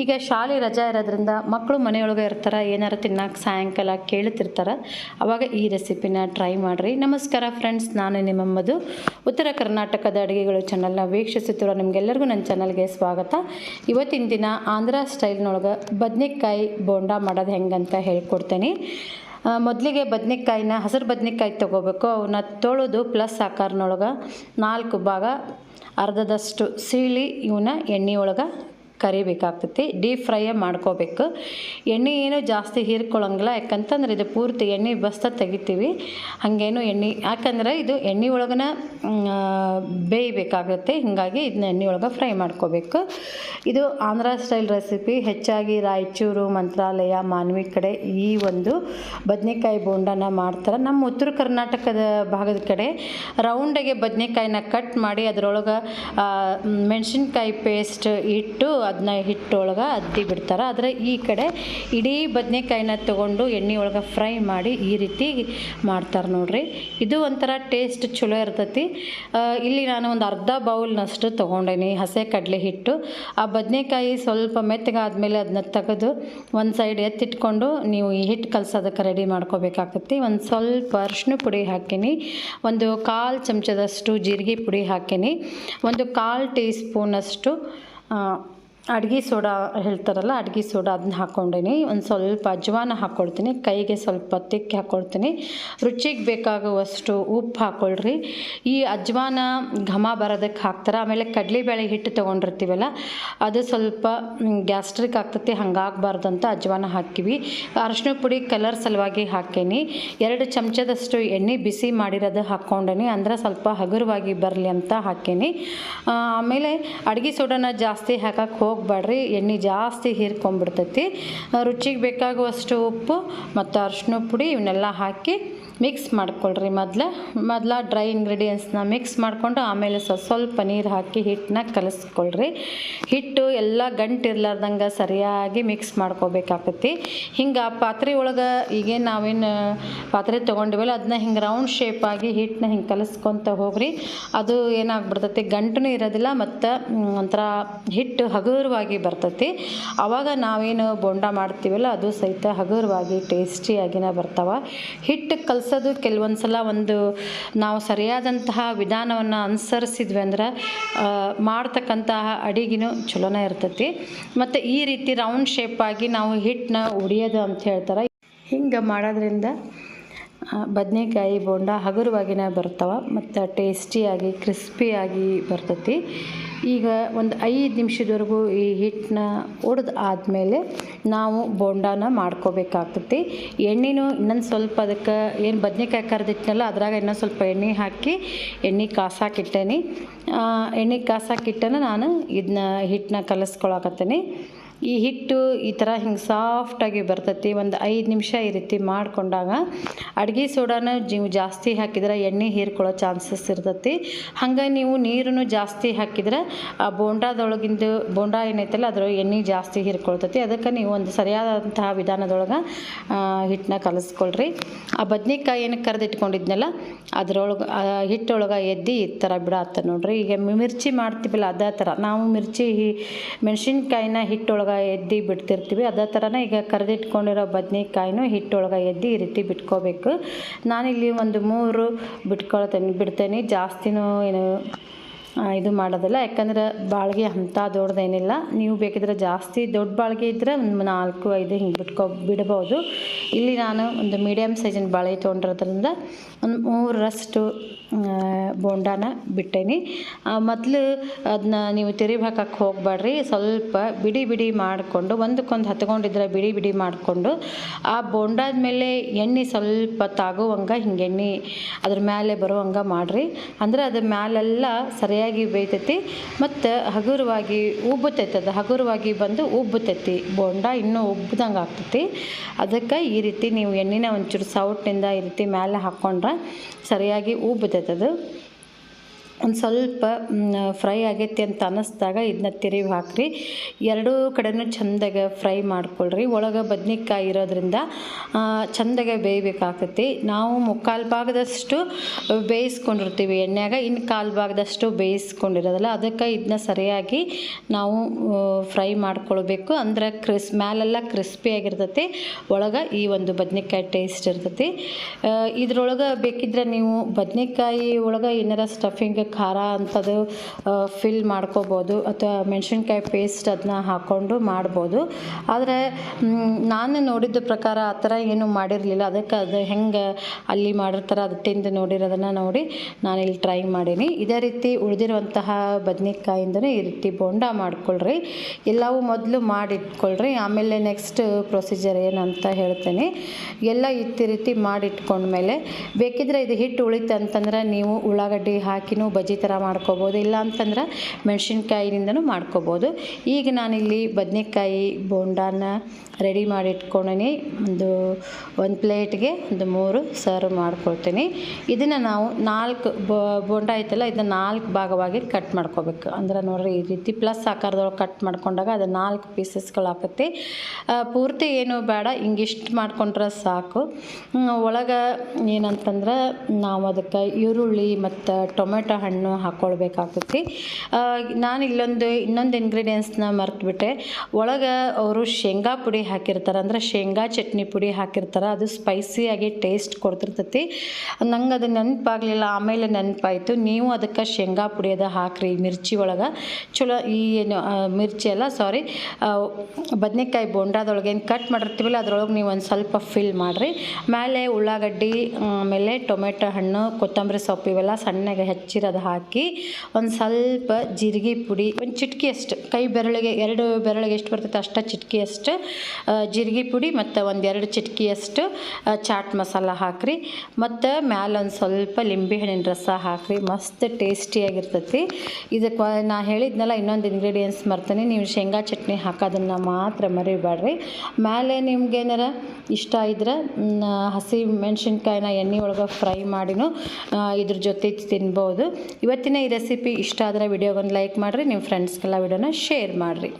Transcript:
ಈಗ ಶಾಲೆ ರಜಾ ಇರೋದ್ರಿಂದ ಮಕ್ಕಳು ಮನೆಯೊಳಗೆ ಇರ್ತಾರೆ, ಏನಾರು ತಿನ್ನೋಕೆ ಸಾಯಂಕಾಲ ಕೇಳುತ್ತಿರ್ತಾರೆ ಅವಾಗ ಈ ರೆಸಿಪಿನ ಟ್ರೈ ಮಾಡಿರಿ. ನಮಸ್ಕಾರ ಫ್ರೆಂಡ್ಸ್, ನಾನು ನಿಮ್ಮ ಉತ್ತರ ಕರ್ನಾಟಕದ ಅಡುಗೆಗಳು ಚಾನಲ್ನ ವೀಕ್ಷಿಸುತ್ತಿರೋ ನಿಮಗೆಲ್ಲರಿಗೂ ನನ್ನ ಚಾನಲ್ಗೆ ಸ್ವಾಗತ. ಇವತ್ತಿನ ದಿನ ಆಂಧ್ರ ಸ್ಟೈಲ್ನೊಳಗೆ ಬದನೆಕಾಯಿ ಬೋಂಡ ಮಾಡೋದು ಹೆಂಗಂತ ಹೇಳ್ಕೊಡ್ತೇನೆ. ಮೊದಲಿಗೆ ಬದನೆಕಾಯಿನ, ಹಸಿರು ಬದನೆಕಾಯಿ ತೊಗೋಬೇಕು. ಅವನ್ನ ತೊಳೆದು ಪ್ಲಸ್ ಆಕಾರನೊಳಗೆ ನಾಲ್ಕು ಭಾಗ, ಅರ್ಧದಷ್ಟು ಸೀಳಿ ಇವನ್ನ ಎಣ್ಣೆ ಒಳಗೆ ಕರಿಬೇಕಾಗ್ತೈತಿ ಡೀಪ್ ಫ್ರೈಯೇ ಮಾಡ್ಕೋಬೇಕು. ಎಣ್ಣೆ ಏನು ಜಾಸ್ತಿ ಹೀರ್ಕೊಳ್ಳೋಂಗಿಲ್ಲ ಯಾಕಂತಂದ್ರೆ ಇದು ಪೂರ್ತಿ ಎಣ್ಣೆ ಬಸ್ತ ತೆಗಿತೀವಿ. ಹಾಗೇನು ಎಣ್ಣೆ, ಯಾಕಂದ್ರೆ ಇದು ಎಣ್ಣೆ ಒಳಗನ ಬೇಯಬೇಕಾಗುತ್ತೆ, ಹೀಗಾಗಿ ಇದನ್ನ ಎಣ್ಣೆ ಒಳಗೆ ಫ್ರೈ ಮಾಡ್ಕೋಬೇಕು. ಇದು ಆಂಧ್ರ ಸ್ಟೈಲ್ ರೆಸಿಪಿ ಹೆಚ್ಚಾಗಿ ರಾಯಚೂರು, ಮಂತ್ರಾಲಯ, ಮಾನ್ವಿ ಕಡೆ ಈ ಒಂದು ಬದನೆಕಾಯಿ ಬೋಂಡನ ಮಾಡ್ತಾರೆ. ನಮ್ಮ ಉತ್ತರ ಕರ್ನಾಟಕದ ಭಾಗದ ಕಡೆ ರೌಂಡಾಗೆ ಬದನೆಕಾಯಿನ ಕಟ್ ಮಾಡಿ ಅದರೊಳಗೆ ಮೆಣಸಿನ್ಕಾಯಿ ಪೇಸ್ಟ್ ಇಟ್ಟು ಅದನ್ನ ಹಿಟ್ಟೊಳಗೆ ಅದ್ದಿ ಬಿಡ್ತಾರೆ. ಆದರೆ ಈ ಕಡೆ ಇಡೀ ಬದನೆಕಾಯಿನ ತೊಗೊಂಡು ಎಣ್ಣೆ ಒಳಗೆ ಫ್ರೈ ಮಾಡಿ ಈ ರೀತಿ ಮಾಡ್ತಾರೆ ನೋಡಿರಿ. ಇದು ಒಂಥರ ಟೇಸ್ಟ್ ಚಲೋ ಇರ್ತೈತಿ. ಇಲ್ಲಿ ನಾನು ಒಂದು ಅರ್ಧ ಬೌಲ್ನಷ್ಟು ತೊಗೊಂಡೇನಿ ಹಸೆ ಕಡಲೆ ಹಿಟ್ಟು. ಆ ಬದನೆಕಾಯಿ ಸ್ವಲ್ಪ ಮೆತ್ತಗಾದ್ಮೇಲೆ ಅದನ್ನ ತೆಗೆದು ಒಂದು ಸೈಡ್ ಎತ್ತಿಟ್ಕೊಂಡು ನೀವು ಈ ಹಿಟ್ಟು ಕಲಸೋದಕ್ಕೆ ರೆಡಿ ಮಾಡ್ಕೋಬೇಕಾಗತ್ತಿ. ಒಂದು ಸ್ವಲ್ಪ ಅರಿಶಿನ ಪುಡಿ ಹಾಕೀನಿ. ಒಂದು ಕಾಲು ಚಮಚದಷ್ಟು ಜೀರಿಗೆ ಪುಡಿ ಹಾಕಿನಿ. ಒಂದು ಕಾಲು ಟೀ ಸ್ಪೂನಷ್ಟು ಅಡ್ಗೆ ಸೋಡಾ ಹೇಳ್ತಾರಲ್ಲ, ಅಡ್ಗೆ ಸೋಡಾ ಅದನ್ನ ಹಾಕ್ಕೊಂಡೀನಿ. ಒಂದು ಸ್ವಲ್ಪ ಅಜ್ವಾನ ಹಾಕ್ಕೊಳ್ತೀನಿ ಕೈಗೆ ಸ್ವಲ್ಪ ತಿಕ್ಕಿ ಹಾಕ್ಕೊಳ್ತೀನಿ ರುಚಿಗೆ ಬೇಕಾಗುವಷ್ಟು ಉಪ್ಪು ಹಾಕ್ಕೊಳ್ರಿ ಈ ಅಜ್ವಾನ ಘಮ ಬರೋದಕ್ಕೆ ಹಾಕ್ತಾರೆ. ಆಮೇಲೆ ಕಡಲೆಬೇಳೆ ಹಿಟ್ಟು ತೊಗೊಂಡಿರ್ತೀವಲ್ಲ, ಅದು ಸ್ವಲ್ಪ ಗ್ಯಾಸ್ಟ್ರಿಕ್ ಆಗ್ತೈತಿ ಹಂಗಾಗಬಾರ್ದು ಅಂತ ಅಜ್ವಾನ ಹಾಕಿವಿ ಅರಶಿನ ಪುಡಿ ಕಲರ್ ಸಲುವಾಗಿ ಹಾಕೇನಿ. ಎರಡು ಚಮಚದಷ್ಟು ಎಣ್ಣೆ ಬಿಸಿ ಮಾಡಿರೋದು ಹಾಕ್ಕೊಂಡೇನಿ. ಅಂದ್ರೆ ಸ್ವಲ್ಪ ಹಗುರವಾಗಿ ಬರಲಿ ಅಂತ ಹಾಕೇನಿ. ಆಮೇಲೆ ಅಡುಗೆ ಸೋಡಾನ ಜಾಸ್ತಿ ಹಾಕಕ್ಕೆ ಹೋಗಬೇಡ್ರಿ ಎಣ್ಣೆ ಜಾಸ್ತಿ ಹೀರ್ಕೊಂಡ್ಬಿಡ್ತೈತಿ. ರುಚಿಗೆ ಬೇಕಾಗುವಷ್ಟು ಉಪ್ಪು ಮತ್ತು ಅರಿಶಿನ ಪುಡಿ ಇವನ್ನೆಲ್ಲ ಹಾಕಿ ಮಿಕ್ಸ್ ಮಾಡ್ಕೊಳ್ರಿ ಮೊದಲ. ಮೊದಲ ಡ್ರೈ ಇಂಗ್ರೀಡಿಯೆಂಟ್ಸ್ನ ಮಿಕ್ಸ್ ಮಾಡಿಕೊಂಡು ಆಮೇಲೆ ಸ್ವಲ್ಪ ಸ್ವಲ್ಪ ನೀರು ಹಾಕಿ ಹಿಟ್ಟನ್ನ ಕಲಿಸ್ಕೊಳ್ರಿ. ಹಿಟ್ಟು ಎಲ್ಲ ಗಂಟು ಇರ್ಲಾರ್ದಂಗೆ ಸರಿಯಾಗಿ ಮಿಕ್ಸ್ ಮಾಡ್ಕೋಬೇಕಾಗತ್ತಿ ಹಿಂಗೆ ಆ ಪಾತ್ರೆ ಒಳಗೆ ಈಗೇನು ನಾವೇನು, ಪಾತ್ರೆ ತೊಗೊಂಡಿವಲ್ಲ ಅದನ್ನ ಹಿಂಗೆ ರೌಂಡ್ ಶೇಪಾಗಿ ಹಿಟ್ಟನ್ನ ಹಿಂಗೆ ಕಲಿಸ್ಕೊತ ಹೋಗ್ರಿ. ಅದು ಏನಾಗ್ಬಿಡ್ತೈತಿ ಗಂಟು ಇರೋದಿಲ್ಲ ಮತ್ತು ಒಂಥರ ಹಿಟ್ಟು ಹಗುರವಾಗಿ ಬರ್ತೈತಿ. ಆವಾಗ ನಾವೇನು ಬೋಂಡ ಮಾಡ್ತೀವಲ್ಲ ಅದು ಸಹಿತ ಹಗುರವಾಗಿ, ಟೇಸ್ಟಿಯಾಗಿನ ಬರ್ತಾವ. ಹಿಟ್ಟು ಕಲಸೋದು ಕೆಲವೊಂದು ಸಲ ಒಂದು ನಾವು ಸರಿಯಾದಂತಹ ವಿಧಾನವನ್ನು ಅನುಸರಿಸಿದ್ವಿ ಅಂದ್ರೆ ಮಾಡ್ತಕ್ಕಂತಹ ಅಡಿಗೆನೂ ಚಲೋನೇ ಇರ್ತೈತಿ. ಮತ್ತು ಈ ರೀತಿ ರೌಂಡ್ ಶೇಪಾಗಿ ನಾವು ಹಿಟ್ಟನ್ನ ಉಡಿಯೋದು ಅಂತ ಹೇಳ್ತಾರೆ. ಹಿಂಗೆ ಮಾಡೋದ್ರಿಂದ ಬದನೆಕಾಯಿ ಬೋಂಡ ಹಗುರವಾಗಿನ ಬರ್ತಾವ ಮತ್ತು ಟೇಸ್ಟಿಯಾಗಿ, ಕ್ರಿಸ್ಪಿಯಾಗಿ ಬರ್ತೈತಿ. ಈಗ ಒಂದು ಐದು ನಿಮಿಷದವರೆಗೂ ಈ ಹಿಟ್ಟನ್ನ ಒಡೆದು ಆದಮೇಲೆ ನಾವು ಬೋಂಡಾನ ಮಾಡ್ಕೋಬೇಕಾಗ್ತೈತಿ. ಎಣ್ಣೆನೂ ಇನ್ನೊಂದು ಸ್ವಲ್ಪ ಅದಕ್ಕೆ ಏನು ಬದನೆಕಾಯಿ ಕರೆದಿಟ್ಟನಲ್ಲ ಅದ್ರಾಗ ಇನ್ನೊಂದು ಸ್ವಲ್ಪ ಎಣ್ಣೆ ಹಾಕಿ, ಎಣ್ಣೆ ಕಾಸಾಕಿಟ್ಟೇನಿ. ಎಣ್ಣೆ ಕಾಸಾಕಿಟ್ಟನ ನಾನು ಇದನ್ನ ಹಿಟ್ಟನ್ನ ಕಲಿಸ್ಕೊಳಕತ್ತೀನಿ. ಈ ಹಿಟ್ಟು ಈ ಥರ ಹಿಂಗೆ ಸಾಫ್ಟಾಗಿ ಬರ್ತೈತಿ, ಒಂದು ಐದು ನಿಮಿಷ ಈ ರೀತಿ ಮಾಡಿಕೊಂಡಾಗ ಅಡುಗೆ ಸೋಡಾನ ನೀವು ಜಾಸ್ತಿ ಹಾಕಿದ್ರೆ ಎಣ್ಣೆ ಹೀರ್ಕೊಳ್ಳೋ ಚಾನ್ಸಸ್ ಇರ್ತೈತಿ. ಹಂಗೆ ನೀವು ನೀರನ್ನು ಜಾಸ್ತಿ ಹಾಕಿದ್ರೆ ಆ ಬೋಂಡಾದೊಳಗಿಂದು, ಬೋಂಡ ಏನೈತಲ್ಲ ಅದ್ರ ಎಣ್ಣೆ ಜಾಸ್ತಿ ಹೀರ್ಕೊಳ್ತೈತಿ. ಅದಕ್ಕೆ ನೀವು ಒಂದು ಸರಿಯಾದಂತಹ ವಿಧಾನದೊಳಗೆ ಹಿಟ್ಟನ್ನ ಕಲಿಸ್ಕೊಳ್ರಿ. ಆ ಬದ್ನೆಕಾಯಿ ಏನಕ್ಕೆ ಕರೆದಿಟ್ಕೊಂಡಿದ್ನಲ್ಲ, ಅದ್ರೊಳಗೆ ಹಿಟ್ಟೊಳಗೆ ಎದ್ದು ಈ ಥರ ಬಿಡತ್ತ ನೋಡ್ರಿ. ಈಗ ಮಿರ್ಚಿ ಮಾಡ್ತೀವಲ್ಲ ಅದೇ ಥರ, ನಾವು ಮಿರ್ಚಿ ಮೆಣಸಿನ್ಕಾಯಿನ ಹಿಟ್ಟೊಳಗೆ ಎದ್ದು ಬಿಡ್ತಿರ್ತೀವಿ. ಅದೇ ಥರನೇ ಈಗ ಕರೆದಿಟ್ಕೊಂಡಿರೋ ಬದನೇಕಾಯಿನೂ ಹಿಟ್ಟೊಳಗೆ ಎದ್ದು ಈ ರೀತಿ ಬಿಟ್ಕೋಬೇಕು. ನಾನಿಲ್ಲಿ ಒಂದು ಮೂರು ಬಿಟ್ಕೊಳ್ತೇನೆ, ಬಿಡ್ತೇನೆ. ಜಾಸ್ತಿನೂ ಏನು ಇದು ಮಾಡೋದಿಲ್ಲ. ಯಾಕಂದ್ರೆ ಬಾಳ್ಗೆ ಅಂಥ ದೊಡ್ಡದೇನಿಲ್ಲ. ನೀವು ಬೇಕಿದ್ರೆ ಜಾಸ್ತಿ ದೊಡ್ಡ ಬಾಳ್ಗೆ ಇದ್ದರೆ ಒಂದು ನಾಲ್ಕು, ಐದು ಹಿಂಗೆ ಬಿಟ್ಕೊ ಬಿಡ್ಬೋದು. ಇಲ್ಲಿ ನಾನು ಒಂದು ಮೀಡಿಯಮ್ ಸೈಜಿನ ಬಾಳೆ ತೊಗೊಂಡಿರೋದ್ರಿಂದ ಒಂದು ಮೂರರಷ್ಟು ಬೋಂಡಾನ ಬಿಟ್ಟೇನಿ. ಮೊದಲು ಅದನ್ನ ನೀವು ತಿರಿಬಾಕಕ್ಕೆ ಹೋಗಬೇಡ್ರಿ. ಸ್ವಲ್ಪ ಬಿಡಿ ಬಿಡಿ ಮಾಡಿಕೊಂಡು, ಒಂದಕ್ಕೊಂದು ಹತ್ಕೊಂಡಿದ್ರೆ ಬಿಡಿ ಬಿಡಿ ಮಾಡಿಕೊಂಡು, ಆ ಬೋಂಡಾದ ಮೇಲೆ ಎಣ್ಣೆ ಸ್ವಲ್ಪ ತಾಗುವಂಗೆ ಹಿಂಗೆ ಎಣ್ಣೆ ಅದ್ರ ಮೇಲೆ ಬರುವಂಗೆ ಮಾಡಿರಿ. ಅಂದ್ರೆ ಅದ್ರ ಮ್ಯಾಲೆಲ್ಲ ಸರಿಯಾಗಿ ಬೇಯ್ತೈತಿ ಮತ್ತು ಹಗುರವಾಗಿ ಉಬ್ಬುತ್ತೈತೆ ಅದು ಹಗುರವಾಗಿ ಬಂದು ಉಬ್ಬತೈತಿ. ಬೋಂಡ ಇನ್ನೂ ಉಬ್ಬ್ದಂಗೆ ಆಗ್ತೈತಿ. ಅದಕ್ಕೆ ಈ ರೀತಿ ನೀವು ಎಣ್ಣೆನ ಒಂಚೂರು ಸೌಟ್ನಿಂದ ಈ ರೀತಿ ಮೇಲೆ ಹಾಕ್ಕೊಂಡ್ರೆ ಸರಿಯಾಗಿ ಉಬ್ಬತೈತೆ ಅದು. ಒಂದು ಸ್ವಲ್ಪ ಫ್ರೈ ಆಗೈತಿ ಅಂತ ಅನ್ನಿಸ್ದಾಗ ಇದನ್ನ ತಿರುವಿ ಹಾಕ್ರಿ. ಎರಡೂ ಕಡೆನೂ ಚಂದಾಗ ಫ್ರೈ ಮಾಡ್ಕೊಳ್ರಿ. ಒಳಗೆ ಬದ್ನಿಕಾಯಿ ಇರೋದ್ರಿಂದ ಚಂದಾಗ ಬೇಯಬೇಕಾಗ್ತೈತಿ ನಾವು ಮುಕ್ಕಾಲು ಭಾಗದಷ್ಟು ಬೇಯಿಸ್ಕೊಂಡಿರ್ತೀವಿ ಎಣ್ಣೆಯಾಗ. ಇನ್ನು ಕಾಲು ಭಾಗದಷ್ಟು ಬೇಯಿಸ್ಕೊಂಡಿರೋದಲ್ಲ, ಅದಕ್ಕೆ ಇದನ್ನ ಸರಿಯಾಗಿ ನಾವು ಫ್ರೈ ಮಾಡ್ಕೊಳ್ಬೇಕು. ಅಂದ್ರೆ ಕ್ರಿಸ್, ಮ್ಯಾಲೆಲ್ಲ ಕ್ರಿಸ್ಪಿ ಆಗಿರ್ತೈತಿ. ಒಳಗೆ ಈ ಒಂದು ಬದ್ನೆಕಾಯಿ ಟೇಸ್ಟ್ ಇರ್ತೈತಿ. ಇದ್ರೊಳಗೆ ಬೇಕಿದ್ರೆ ನೀವು ಬದ್ನೆಕಾಯಿ ಒಳಗೆ ಏನಾರ ಸ್ಟಫಿಂಗ್ ಖಾರ ಅಂಥದ್ದು ಫಿಲ್ ಮಾಡ್ಕೋಬೋದು ಅಥವಾ ಮೆಣಸಿನ್ಕಾಯಿ ಪೇಸ್ಟ್ ಅದನ್ನ ಹಾಕ್ಕೊಂಡು ಮಾಡ್ಬೋದು. ಆದರೆ ನಾನು ನೋಡಿದ ಪ್ರಕಾರ ಆ ಥರ ಏನು ಮಾಡಿರಲಿಲ್ಲ. ಅದಕ್ಕೆ ಅದು ಹೆಂಗೆ ಅಲ್ಲಿ ಮಾಡಿರ್ತಾರೆ ಅದು ತಿಂದು ನೋಡಿರೋದನ್ನು ನೋಡಿ ನಾನು ಇಲ್ಲಿ ಟ್ರೈ ಮಾಡೀನಿ. ಇದೇ ರೀತಿ ಉಳಿದಿರುವಂತಹ ಬದನೆಕಾಯಿಂದನೇ ಈ ರೀತಿ ಬೋಂಡ ಮಾಡ್ಕೊಳ್ರಿ. ಎಲ್ಲವೂ ಮೊದಲು ಮಾಡಿಟ್ಕೊಳ್ರಿ. ಆಮೇಲೆ ನೆಕ್ಸ್ಟ್ ಪ್ರೊಸೀಜರ್ ಏನಂತ ಹೇಳ್ತೇನೆ. ಎಲ್ಲ ಇತ್ತಿ ರೀತಿ ಮಾಡಿಟ್ಕೊಂಡ್ಮೇಲೆ ಬೇಕಿದ್ರೆ ಇದು ಹಿಟ್ಟು ಉಳಿತಂತಂದ್ರೆ ನೀವು ಉಳ್ಳಾಗಡ್ಡಿ ಹಾಕಿನೂ ಬಜ್ಜಿ ಥರ ಮಾಡ್ಕೋಬೋದು ಇಲ್ಲ ಅಂತಂದ್ರೆ ಮೆಣಸಿನ್ಕಾಯಿನಿಂದನೂ ಮಾಡ್ಕೋಬೋದು. ಈಗ ನಾನಿಲ್ಲಿ ಬದನೆಕಾಯಿ ಬೋಂಡಾನ ರೆಡಿ ಮಾಡಿ ಒಂದು ಒಂದು ಪ್ಲೇಟ್ಗೆ ಒಂದು ಮೂರು ಸರ್ವ್ ಮಾಡ್ಕೊಳ್ತೀನಿ. ಇದನ್ನು ನಾವು ನಾಲ್ಕು ಬೋಂಡ ಐತಲ್ಲ ಇದನ್ನ ನಾಲ್ಕು ಭಾಗವಾಗಿ ಕಟ್ ಮಾಡ್ಕೋಬೇಕು. ಅಂದ್ರೆ ನೋಡ್ರಿ ಈ ರೀತಿ ಪ್ಲಸ್ ಆಕಾರದೊಳಗೆ ಕಟ್ ಮಾಡ್ಕೊಂಡಾಗ ಅದು ನಾಲ್ಕು ಪೀಸಸ್ಗಳು ಆಕತಿ ಆ, ಪೂರ್ತಿ ಏನು ಬೇಡ ಹಿಂಗಿಷ್ಟು ಮಾಡ್ಕೊಂಡ್ರೆ ಸಾಕು. ಒಳಗೆ ಏನಂತಂದ್ರೆ ನಾವು ಅದಕ್ಕೆ ಈರುಳ್ಳಿ ಮತ್ತು ಟೊಮೆಟೊ ಹಣ್ಣು ಹಾಕ್ಕೊಳ್ಬೇಕಾಗ್ತೈತಿ ನಾನು ಇಲ್ಲೊಂದು, ಇನ್ನೊಂದು ಇಂಗ್ರೀಡಿಯೆಂಟ್ಸ್ನ ಮರೆತುಬಿಟ್ಟೆ. ಒಳಗೆ ಅವರು ಶೇಂಗಾ ಪುಡಿ ಹಾಕಿರ್ತಾರೆ, ಅಂದ್ರೆ ಶೇಂಗಾ ಚಟ್ನಿ ಪುಡಿ ಹಾಕಿರ್ತಾರೆ, ಅದು ಸ್ಪೈಸಿಯಾಗಿ ಟೇಸ್ಟ್ ಕೊಡ್ತಿರ್ತೈತಿ. ನಂಗೆ ಅದು ನೆನಪಾಗಲಿಲ್ಲ, ಆಮೇಲೆ ನೆನಪಾಯಿತು. ನೀವು ಅದಕ್ಕೆ ಶೇಂಗಾ ಪುಡಿ ಅದು ಹಾಕ್ರಿ ಮಿರ್ಚಿ ಒಳಗೆ. ಚಲೋ, ಈ ಏನು ಮಿರ್ಚಿ ಅಲ್ಲ ಸಾರಿ ಬದನೆಕಾಯಿ ಬೋಂಡಾದೊಳಗೆ ಏನು ಕಟ್ ಮಾಡಿರ್ತೀವಲ್ಲ, ಅದ್ರೊಳಗೆ ನೀವು ಒಂದು ಸ್ವಲ್ಪ ಫಿಲ್ ಮಾಡಿರಿ. ಮೇಲೆ ಉಳ್ಳಾಗಡ್ಡಿ, ಆಮೇಲೆ ಟೊಮೆಟೊ ಹಣ್ಣು, ಕೊತ್ತಂಬರಿ ಸೊಪ್ಪು ಇವೆಲ್ಲ ಸಣ್ಣಗೆ ಹೆಚ್ಚಿರೋದು ಹಾಕಿ ಒಂದು ಸ್ವಲ್ಪ ಜೀರಿಗೆ ಪುಡಿ, ಒಂದು ಚಿಟಿಕೆಯಷ್ಟು ಕೈ ಬೆರಳಿಗೆ, ಎರಡು ಬೆರಳಿಗೆ ಎಷ್ಟು ಬರ್ತೈತೆ ಅಷ್ಟು ಚಿಟ್ಕಿ ಅಷ್ಟು. ಜೀರಿಗೆ ಪುಡಿ ಮತ್ತು ಒಂದೆರಡು ಚಿಟಿಕೆಯಷ್ಟು ಚಾಟ್ ಮಸಾಲ ಹಾಕ್ರಿ. ಮತ್ತು ಮ್ಯಾಲೆ ಒಂದು ಸ್ವಲ್ಪ ಲಿಂಬೆಹಣ್ಣಿನ ರಸ ಹಾಕ್ರಿ. ಮಸ್ತ್ ಟೇಸ್ಟಿಯಾಗಿರ್ತೈತಿ ಇದಕ್ಕೆ ನಾ ಹೇಳಿದ್ನಲ್ಲ ಇನ್ನೊಂದು ಇಂಗ್ರೀಡಿಯೆಂಟ್ಸ್ ಮರ್ತೀನಿ. ನೀವು ಶೇಂಗಾ ಚಟ್ನಿ ಹಾಕೋದನ್ನು ಮಾತ್ರ ಮರಿಬೇಡ್ರಿ. ಮೇಲೆ ನಿಮ್ಗೆ ಏನಾರ ಇಷ್ಟ ಇದ್ರೆ, ಹಸಿ ಮೆಣಸಿನ್ಕಾಯಿನ ಎಣ್ಣೆ ಒಳಗೆ ಫ್ರೈ ಮಾಡಿನೂ ಇದ್ರ ಜೊತೆ ತಿನ್ಬೋದು. ಇವತ್ತಿನ ಈ ರೆಸಿಪಿ ಇಷ್ಟ ಆದರೆ ವಿಡಿಯೋಗೊಂದು ಲೈಕ್ ಮಾಡಿರಿ ನಿಮ್ಮ ಫ್ರೆಂಡ್ಸ್ಗೆಲ್ಲ ವಿಡಿಯೋನ ಶೇರ್ ಮಾಡಿರಿ.